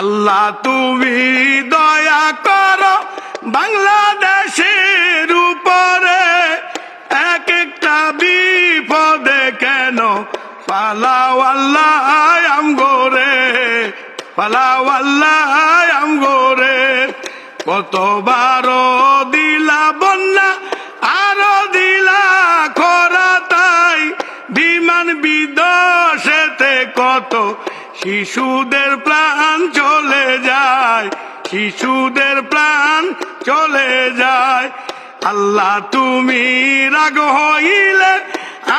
আল্লাহ তুমি দয়া কর বাংলাদেশের উপরে এক একটা বিপদে কেন? পালাও আল্লাহ আম গোরে পালাও আল্লাহ আম গোরে কতবার দিলা বন্যা, আরও দিলা খরা, তাই বিমান বিদশেতে কত শিশুদের প্রাণ চলে যায়, শিশুদের প্রাণ চলে যায়। আল্লাহ, তুমি রাগ হইলে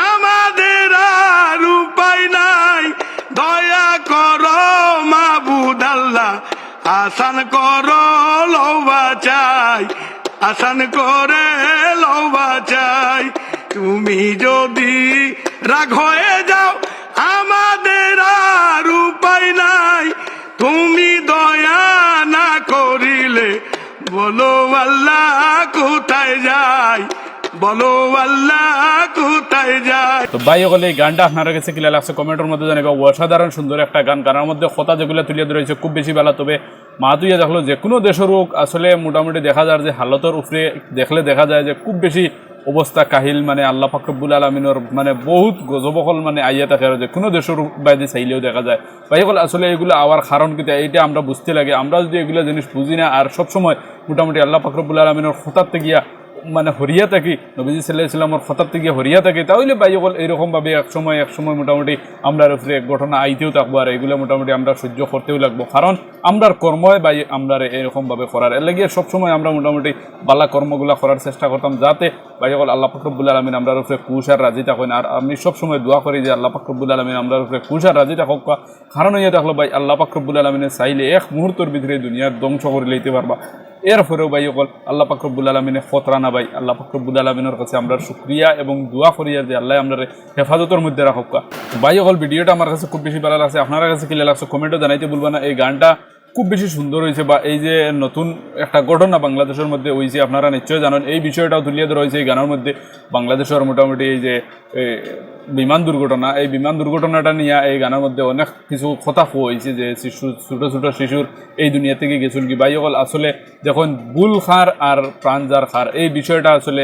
আমাদের আর উপায় নাই। দয়া করো মাবুদ আল্লাহ, আসান করো লৌবা চাই, আসান করে লৌবা চাই। তুমি যদি রাগ হয়ে যাও বলো আল্লাহ কোথায় যায়? বলো আল্লাহ কোথায় যায়? তো ভাই ওগুলো এই গানটা আপনার কাছে কিলা লাগছে? কমেন্টের মধ্যে জানাবে, অসাধারণ সুন্দর একটা গান। গানের মধ্যে কথা যেগুলো তুলে ধরেছে খুব বেশি বেলা। তবে মা তুইয়া দেখল, যে কোনো দেশের হোক, আসলে মোটামুটি দেখা যায় যে হালতের উপরে দেখলে দেখা যায় যে খুব বেশি অবস্থা কাহিল মানে আল্লাহ ফাকরবুল আলমিনের মানে বহুত গজবকল মানে আইয়া থাকে যে কোনো দেশের বাইরে চাইলেও দেখা যায়। বা হল আসলে এগুলো আওয়ার কারণ কিন্তু এইটা আমরা বুঝতে লাগে। আমরা যদি এগুলো জিনিস বুঝি না আর সবসময় মোটামুটি আল্লাহ ফাকরবুল আলমিনের খতারতে গিয়া মানে হরিয়া থাকি, নবীজি সাল্লাহ ইসলামের খতার থেকে হরিয়া থাকি, তাহলে বাই সকল এইরকমভাবে এক সময় এক সময় মোটামুটি আমরা উপরে ঘটনা আইতেও থাকব আর এগুলো মোটামুটি আমরা সহ্য করতেও লাগবো। কারণ আমরার কর্মই বাই আমরা এরকমভাবে করার। এর লাগিয়ে সবসময় আমরা মোটামুটি বালা কর্মগুলা করার চেষ্টা করতাম যাতে বাই সকল আল্লাহ ফকরবুল আলমিন আমরা উপরে কুশ আর রাজি থাকেন। আর আমি সবসময় দোয়া করি যে আল্লাহ ফকরবুল আলমিন আমরা উপরে কুশ আর রাজি থাকুক। কারণ ইয়ে থাকল ভাই আল্লাহ ফকরবুল আলমিনের চাইলে এক মুহূর্তের ভিতরে দুনিয়ার ধ্বংস করে লইতে পারবা। এরপরেও ভাই অকল আল্লাহ পাকরবুল আলমিনে খতরা না ভাই, আল্লাহ পাকরবুল আলমিনের কাছে আমরা সুক্রিয়া এবং দোয়া করিয়া যে আল্লাহ আমরা হেফাজতের মধ্যে রাখক। ভাই অকল ভিডিওটা আমার কাছে খুব বেশি ভালো লাগছে, আপনার কাছে কিলে লাগছে কমেন্টও জানাইতে বলব না, এই গানটা খুব বেশি সুন্দর হয়েছে বা এই যে নতুন একটা ঘটনা বাংলাদেশের মধ্যে হয়েছে, আপনারা নিশ্চয় জানেন, এই বিষয়টাও তুলিয়ে ধরা হয়েছে এই গানের মধ্যে। বাংলাদেশের মোটামুটি এই যে বিমান দুর্ঘটনা, এই বিমান দুর্ঘটনাটা নিয়ে এই গানের মধ্যে অনেক কিছু কথা কোয়া হয়েছে যে শিশু, ছোটো ছোটো শিশুর এই দুনিয়া থেকে গেছিল কি। ভাই, অকল আসলে যখন বুল খার আর প্রাণ যার খার, এই বিষয়টা আসলে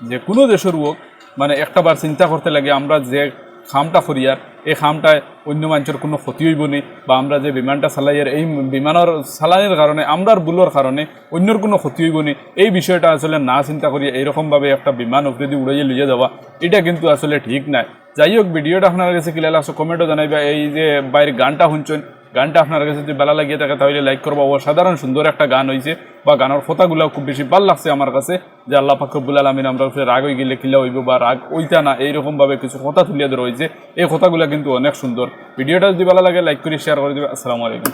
যে কোনো দেশের হোক মানে একটাবার চিন্তা করতে লাগে, আমরা যে খামটা ফরিয়ার, এই খামটায় অন্য মানুষের কোনো ক্ষতি হইব নি, বা আমরা যে বিমানটা চালাইয়ার, এই বিমানের চালানির কারণে, আমরার বুলোর কারণে অন্যর কোনো ক্ষতি হইব নি। এই বিষয়টা আসলে না চিন্তা করি এইরকমভাবে একটা বিমান উপরে দিয়ে উড়াইয়ে লিয়ে যাওয়া, এটা কিন্তু আসলে ঠিক নাই। যাই হোক, ভিডিওটা আপনার কাছে কিলা আসো কমেন্টও জানাইবা, এই যে বাইরের গানটা শুনছেন গানটা আপনার কাছে যদি ভালো লাগিয়ে থাকে, তাহলে লাইক করব। সাধারণ সুন্দর একটা গান হয়েছে বা গানের কথাগুলো খুব বেশি ভালো লাগছে আমার কাছে, যে আল্লাহ ফাকরবুল আলমিন আমরা রাগ হয়ে গেলে কিলা হইব বা রাগ ওইটা না, এইরকমভাবে কিছু কথা তুলিয়ে ধরা হয়েছে এই কথাগুলো কিন্তু অনেক সুন্দর। ভিডিওটা যদি ভালো লাগে লাইক করে শেয়ার করে দেবে। আসসালামু আলাইকুম।